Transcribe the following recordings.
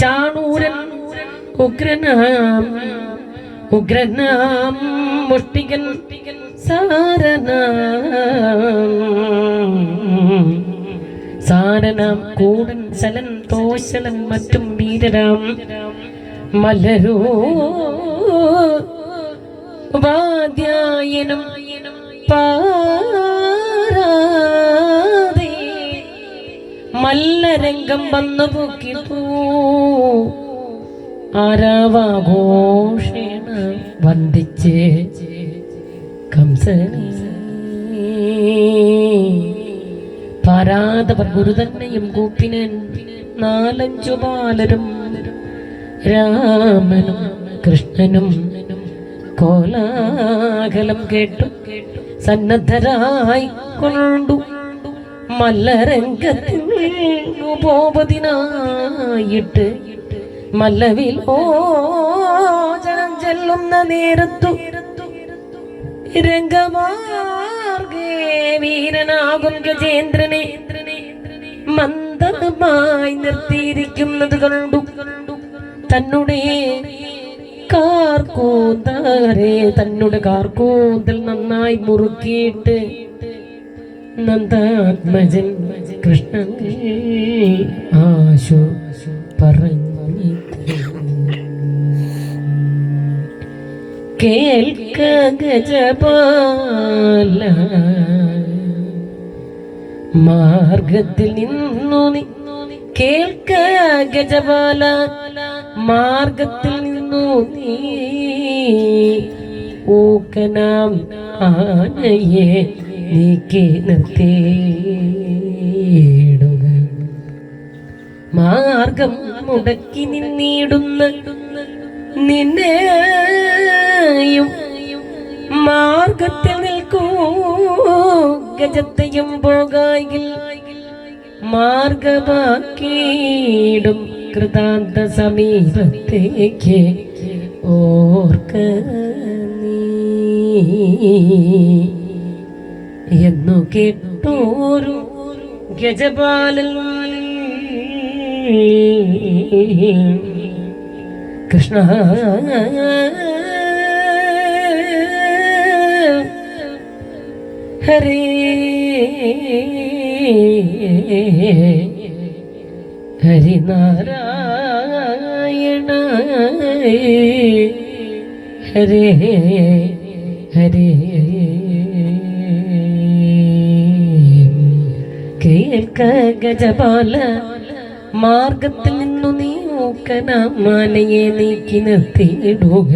ചാണൂരൻ ഉഗ്രനാം ഉഗ്രനാം മുഷ്ടികൻ സാരനാം. സാരനാം കൂടൻ സലൻ തോശലൻ മറ്റും വീരരാം. മലരോ ഉപാധ്യായനം പാരാതെ മല്ലരംഗം വന്നു പൊക്കി ആരാവാഘോഷേണ വന്ദിച്ച് കംസനെ. പാരാതവർ ഗുരു തന്നെയും കൂപ്പിനൻ നാലഞ്ചു ബാലരും രാമനും കൃഷ്ണനും കോലാഹലം കേട്ടു. സന്നദ്ധരായി കൊണ്ടു മല്ലരംഗത്തിൽ ഉപോപതിനായിട്ട് മല്ലവിൽ ഓജനം ചെല്ലുന്ന നേരത്തു രംഗമാർഗേ വീരനാകും ഗജേന്ദ്രനെ മന്ദമായി നിർത്തിയിരിക്കുന്നത് കണ്ടു. തന്നെ കാർക്കൂന്തരെ തന്നെ കാർക്കൂന്തൽ നന്നായി മുറുക്കിയിട്ട് നന്ദാത്മജൻ കൃഷ്ണൻ ആശു പറഞ്ഞു മാർഗത്തിൽ നിന്നു നീ കേൾക്ക ഗജപാല മാർഗത്തിൽ നിന്നു നീ ഊക്കനാം ആനയെ നീക്കി നിർത്തിയിടുക. മാർഗം മുടക്കി നിന്നിടുന്ന നിന്നെയും മാർഗത്തിൽ നിൽക്കൂ. ഗജത്തെയും പോകായിൽ മാർഗമാക്കിയിടും കൃതാന്ത സമീപത്തേക്ക്. ഓർക്ക നീ. എന്നു കേട്ടോരു ഗജപാലൻ. കൃഷ്ണ. ഹരേ. ഹരിനാരായണ. ഹരേ ഹരേ. ഗജപാല മാർഗത്തിൽ നിന്നു നീ ഊക്കന മാനയെ നീക്കി നിർത്തിയിടുക.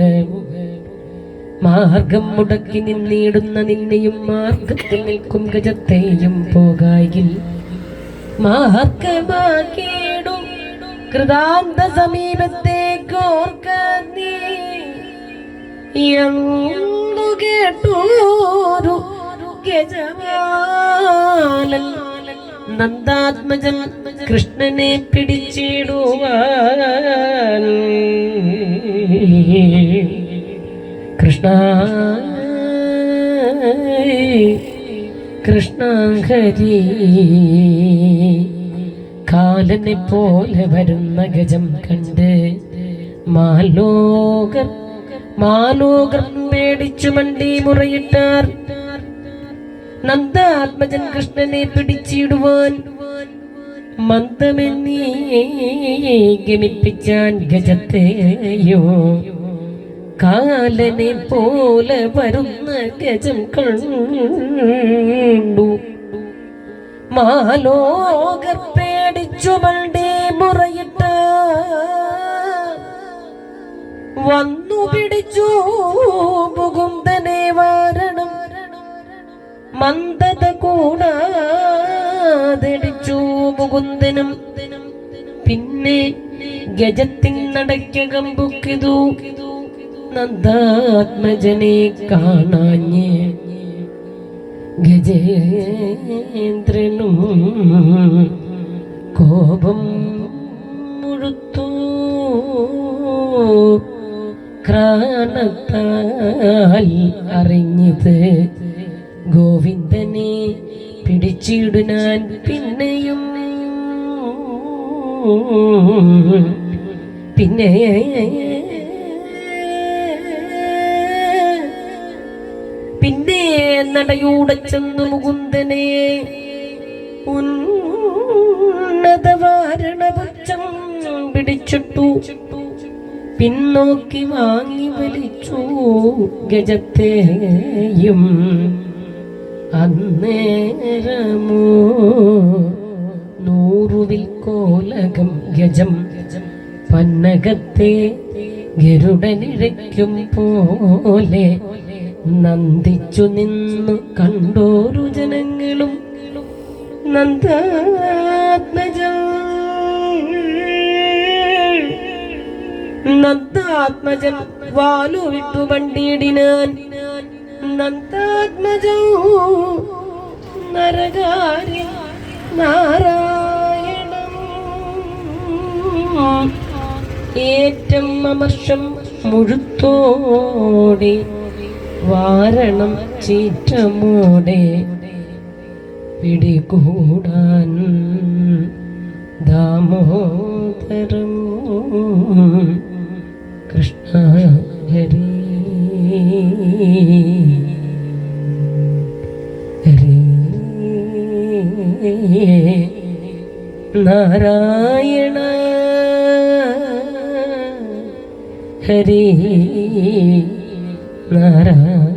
മാർഗം മുടക്കി നിന്നിടുന്ന നിന്നെയും മാർഗത്തിൽ നിൽക്കും ഗജത്തെയും പോകായിൽ. മാർഗമാക്കിയിടും കൃതാന്ത സമീപത്തേക്കോർക്ക നീ. കേട്ടോരു ഗജമാലൻ നന്ദാത്മജൻ കൃഷ്ണനെ പിടിച്ചിടുവാൻ. കൃഷ്ണ കൃഷ്ണ ഹരി കാലനെ പോലെ വരുന്ന ഗജം കണ്ട് മാലോകർ മാലോകർ പേടിച്ചു മണ്ടി മുറയിട്ടാർ. നന്ദാത്മജൻ കൃഷ്ണനെ പിടിച്ചിടുവാൻ മന്ദമെന്നീ ഗമിപ്പിച്ചാൻ ഗജത്തെയോ? കാലനെ പോലെ വരുന്ന ഗജം കണ്ടു. മാലോകർ പേടിച്ചു മണ്ടി മുറയിട്ട വന്നു പിടിച്ചു മുകുന്ദനെ വാരണം മന്ദത കൂടാതെടിച്ചു മുകുന്ദനും. പിന്നെ ഗജത്തിൻ നടക്ക കമ്പുക്കിതു. നന്ദാത്മജനെ കാണാഞ്ഞ് ഗജേന്ദ്രനും കോപം മുഴുത്തു. ക്രാനത്താൽ അറിഞ്ഞത് ഗോവിന്ദനെ പിടിച്ചിടുനാൻ പിന്നെയും. പിന്നെ പിന്നെ നടയൂടെ ചെന്നു മുകുന്ദനെ. ഉന്നതവാരണപക്ഷം പിടിച്ചിട്ടു. പിന്നോക്കി വാങ്ങി വലിച്ചു ഗജത്തെയും. അന്നേരമോ? നൂറുവിൽ കോലകം ഗജം പന്നകത്തെ ഗരുഡനിഴയ്ക്കും പോലെ നന്ദിച്ചു നിന്നു കണ്ടോരു ജനങ്ങളും നന്ദാത്മജം. നന്ദാത്മജൻ വാലു വിട്ടു വണ്ടിയിടിനാൻ ഏറ്റം അമർഷം മുഴുത്തോടെ വാരണം ചീറ്റമോടെ പിടികൂടാൻ ദാമോദരം കൃഷ്ണ നാരായണ. ഹരി നാരായണ.